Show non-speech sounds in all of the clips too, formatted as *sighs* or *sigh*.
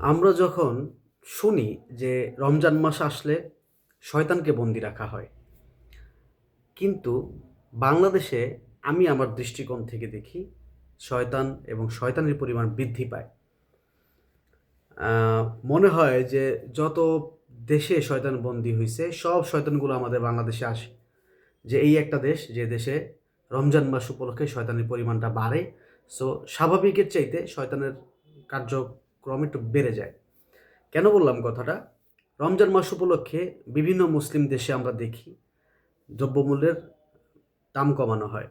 আমরা যখন শুনি যে রমজান মাস আসলে শয়তানকে বন্দি রাখা হয়, কিন্তু বাংলাদেশে আমি আমার দৃষ্টিকোণ থেকে দেখি শয়তান এবং শয়তানের পরিমাণ বৃদ্ধি পায়। মনে হয় যে যত দেশে শয়তান বন্দি হয়েছে সব শয়তানগুলো আমাদের বাংলাদেশে আসে। যে এই একটা দেশ, যে দেশে রমজান মাস উপলক্ষে শয়তানের পরিমাণটা বাড়ে। সো স্বাভাবিকের চাইতে শয়তানের কার্যক্রম একটু বেড়ে যায়। কেন বললাম কথাটা? রমজান মাস উপলক্ষে বিভিন্ন মুসলিম দেশে আমরা দেখি দ্রব্যমূল্যের দাম কমানো হয়।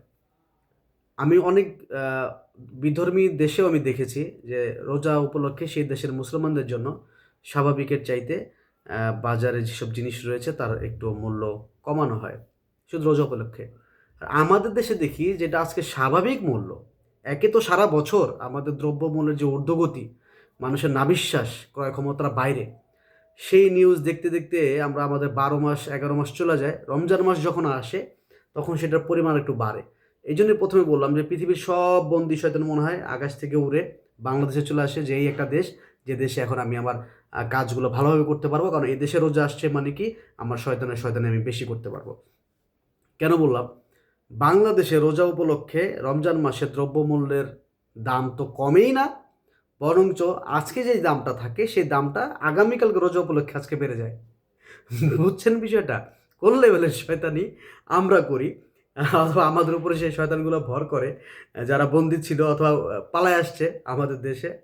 আমি অনেক বিধর্মী দেশেও আমি দেখেছি যে রোজা উপলক্ষে সেই দেশের মুসলমানদের জন্য স্বাভাবিকের চাইতে বাজারে যেসব জিনিস রয়েছে তার একটু মূল্য কমানো হয় শুধু রোজা উপলক্ষে। আর আমাদের দেশে দেখি যেটা আজকে স্বাভাবিক মূল্য, একে তো সারা বছর আমাদের দ্রব্যমূল্যের যে ঊর্ধ্বগতি মানুষের নাবিশ্বাস ক্রয় ক্ষমতার বাইরে। সেই নিউজ দেখতে দেখতে আমরা আমাদের বারো মাস, এগারো মাস চলে যায়। রমজান মাস যখন আসে, তখন সেটার পরিমাণ একটু বাড়ে। এই জন্যই প্রথমে বললাম যে, পৃথিবীর সব বন্দি শয়তান মনে হয় আকাশ থেকে উড়ে বাংলাদেশে চলে আসে যে এই একটা দেশ। যে দেশে এখন আমি আমার কাজগুলো ভালোভাবে করতে পারব। কারণ এই দেশে রোজা আসছে মানে কি? আমার শয়তানের শয়তানে আমি বেশি করতে পারব। কেন বললাম? বাংলাদেশে রোজা উপলক্ষে রমজান মাসে দ্রব্যমূল্যের দাম তো কমেই না। বরঞ্চ আজকে যে দামটা থাকে, সেই দামটা আগামীকালকে রোজা উপলক্ষে আজকে বেড়ে যায়। বুঝছেন বিষয়টা? কোন লেভেলের শয়তানি আমরা করি? অথবা আমাদের উপরে সেই শয়তানগুলো ভর করে, যারা বন্দি ছিল অথবা পালায় আসছে আমাদের দেশে।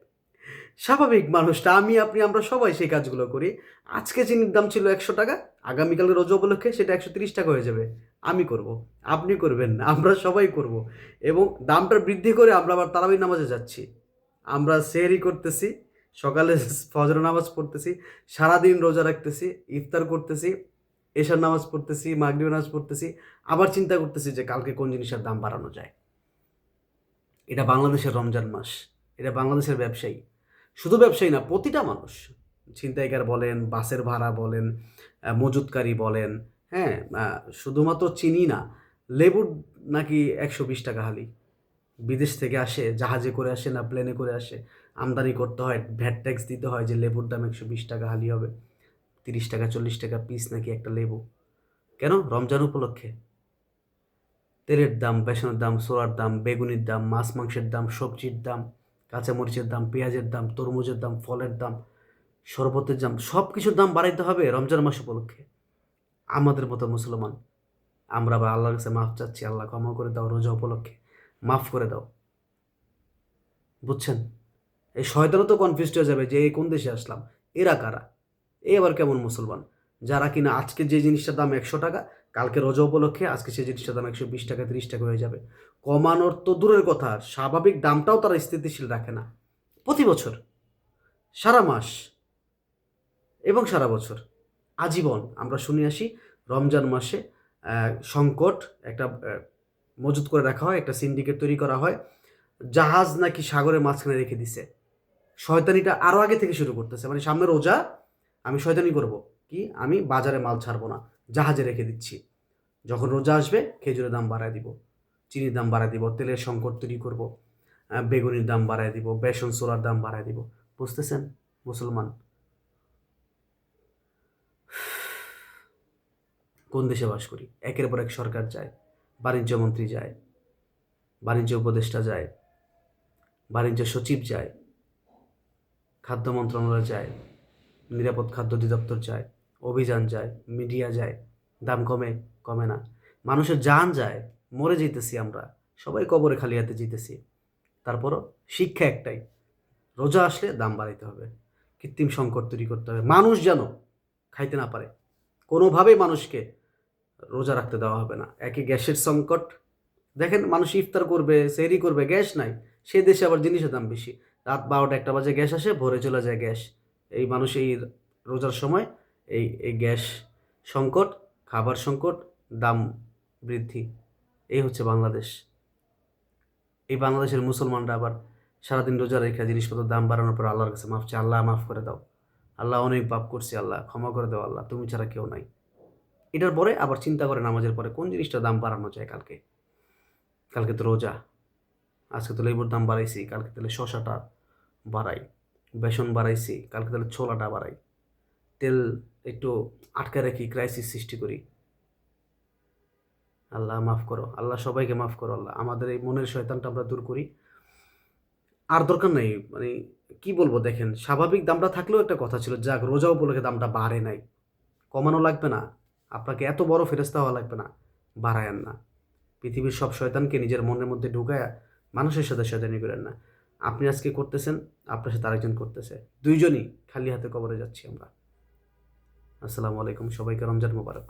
স্বাভাবিক মানুষটা, আমি, আপনি, আমরা সবাই সেই কাজগুলো করি। আজকে চিনির দাম ছিল একশো টাকা, আগামীকাল রোজ উপলক্ষে সেটা একশো তিরিশ টাকা হয়ে যাবে। আমি করব, আপনি করবেন আমরা সবাই করব। এবং দামটা বৃদ্ধি করে আমরা আবার তারাবি নামাজে যাচ্ছি। আমরা সেহরি করতেছি, সকালে ফজর নামাজ পড়তেছি, সারাদিন রোজা রাখতেছি, ইফতার করতেছি, এশার নামাজ পড়তেছি মাগরিব নামাজ পড়তেছি, আবার চিন্তা করতেছি যে কালকে কোন জিনিসের দাম বাড়ানো যায়। এটা বাংলাদেশের রমজান মাস, এটা বাংলাদেশের ব্যবসায়ী। শুধু ব্যবসায়ী না, প্রতিটা মানুষ। ছিনতাইকার বলেন, বাসের ভাড়া বলেন মজুতকারী বলেন হ্যাঁ শুধুমাত্র চিনি না, লেবুর নাকি একশো বিশ টাকা হালি। বিদেশ থেকে আসে, জাহাজে করে আসে না প্লেনে করে আসে, আমদানি করতে হয় ভ্যাট ট্যাক্স দিতে হয় যে লেবুর দাম একশো বিশ টাকা হালি হবে, তিরিশ টাকা, চল্লিশ টাকা পিস নাকি একটা লেবু। কেন? রমজান উপলক্ষে। তেলের দাম, বেসনের দাম, সোলার দাম, বেগুনির দাম, মাছ, মাংসের দাম, সবজির দাম, কাঁচামরিচের দাম, পেঁয়াজের দাম, তরমুজের দাম, ফলের দাম, শরবতের দাম সব কিছুর দাম বাড়াইতে হবে রমজান মাস উপলক্ষে। আমাদের মতো মুসলমান, আমরা বা আল্লাহর কাছে মাফ চাচ্ছি, আল্লাহ ক্ষমা করে দাও রোজা উপলক্ষে। মাফ করে দাও। বুঝছেন? এই শয়তানও তো কনফিউজ হয়ে যাবে যে, এই কোন দেশে আসলাম? এরা কারা? এ আবার কেমন মুসলমান? যারা কিনা আজকে যে জিনিসটার দাম একশো টাকা, কালকে রোজা উপলক্ষে আজকে সেই জিনিসটার দাম একশো বিশ টাকা, তিরিশ টাকা হয়ে যাবে। কমানোর তো দূরের কথা স্বাভাবিক দামটাও তারা স্থিতিশীল রাখে না। প্রতি বছর, সারা মাস এবং সারা বছর। আজীবন আমরা শুনে আসি, রমজান মাসে সংকট, একটা মজুত করে রাখা হয়, একটা সিন্ডিকেট তৈরি করা হয়, জাহাজ নাকি সাগরের মাঝখানে রেখে দিছে। শয়তানিটা আরও আগে থেকে শুরু করতেছে মানে সামনে রোজা, আমি শয়তানি করব। কি? আমি বাজারে মাল ছাড়বো না, জাহাজে রেখে দিচ্ছি। যখন রোজা আসবে, খেজুরের দাম বাড়ায় দিব, চিনির দাম বাড়ায় দিব, তেলের সংকট তৈরি করব বেগুনির দাম বাড়ায় দিব, বেসন, সোলার দাম বাড়ায় দিব। বুঝতেছেন? মুসলমান? *sighs* কোন দেশে বাস করি? একের পর এক সরকার যায়। বাণিজ্য মন্ত্রী যায়, বাণিজ্য উপদেষ্টা যায়, বাণিজ্য সচিব যায়, খাদ্য মন্ত্রণালয় যায়, নিরাপদ খাদ্য অধিদপ্তর যায়, অভিযান যায়, মিডিয়া যায়, দাম কমে কমে না। মানুষের জান যায়, মরে যেতেছি আমরা, সবাই কবরে খালি হাতে জিতেছি তারপরও শিক্ষা একটাই, রোজা আসলে দাম বাড়াইতে হবে, কৃত্রিম সংকট তৈরি করতে হবে। মানুষ যেন খাইতে না পারে, কোনোভাবেই মানুষকে রোজা রাখতে দেওয়া হবে না। একে গ্যাসের সংকট। দেখেন, মানুষ ইফতার করবে সেরি করবে, গ্যাস নাই। সে দেশে আবার জিনিসের দাম বেশি। রাত বারোটা একটা বাজে গ্যাস আসে, ভরে চলে যায় গ্যাস। এই মানুষ এই রোজার সময় এই এই গ্যাস সংকট, খাবার সংকট, দাম বৃদ্ধি। এই হচ্ছে বাংলাদেশ। এই বাংলাদেশের মুসলমানরা আবার সারাদিন রোজা রেখে জিনিসপত্রের দাম বাড়ানোর পর আল্লাহর কাছে মাফ চাই আল্লাহ, মাফ করে দাও। আল্লাহ, অনেক পাপ করছি, আল্লাহ, ক্ষমা করে দাও, আল্লাহ, তুমি ছাড়া কেউ নাই। এটার পরে আবার চিন্তা করে নামাজের পরে, কোন জিনিসটার দাম বাড়ানো যায় কালকে? কালকে তো রোজা, আজকে তো লেবুর দাম বাড়াইছি, কালকে তাহলে শশাটা বাড়াই, বেসন বাড়াইছি, কালকে তাহলে ছোলাটা বাড়াই, তেল একটু আটকে রাখি ক্রাইসিস সৃষ্টি করি। আল্লাহ মাফ করো, আল্লাহ সবাইকে মাফ করো, আল্লাহ আমাদের এই মনের শয়তানটা আমরা দূর করি। আর দরকার নেই মানে কি বলব দেখেন, স্বাভাবিক দামটা থাকলেও একটা কথা ছিল, যাক রোজা উপলক্ষে দামটা বাড়ে নাই, কমানো লাগবে না। আপনাকে এত বড় ফেরস্তা হওয়া লাগবে না, বাড়ায়েন না। পৃথিবীর সব শয়তানকে নিজের মনের মধ্যে ঢুকায় মানুষের সাথে শয়তানি করেন না। আপনি আজকে করতেছেন, আপনার সাথে আরেকজন করতেছে। দুইজনই খালি হাতে কবরে যাচ্ছি আমরা। আসসালামু আলাইকুম, সবাইকে রমজান মোবারক।